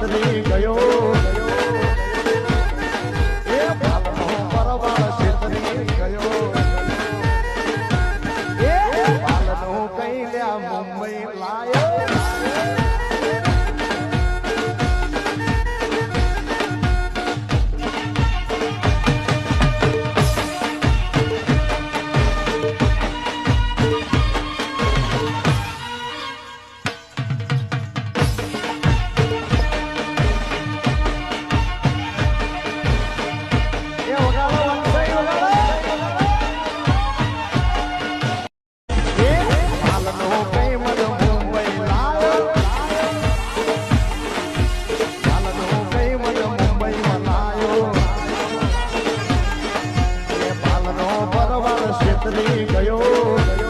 રાત્રે ગયો. છેતરી ગયો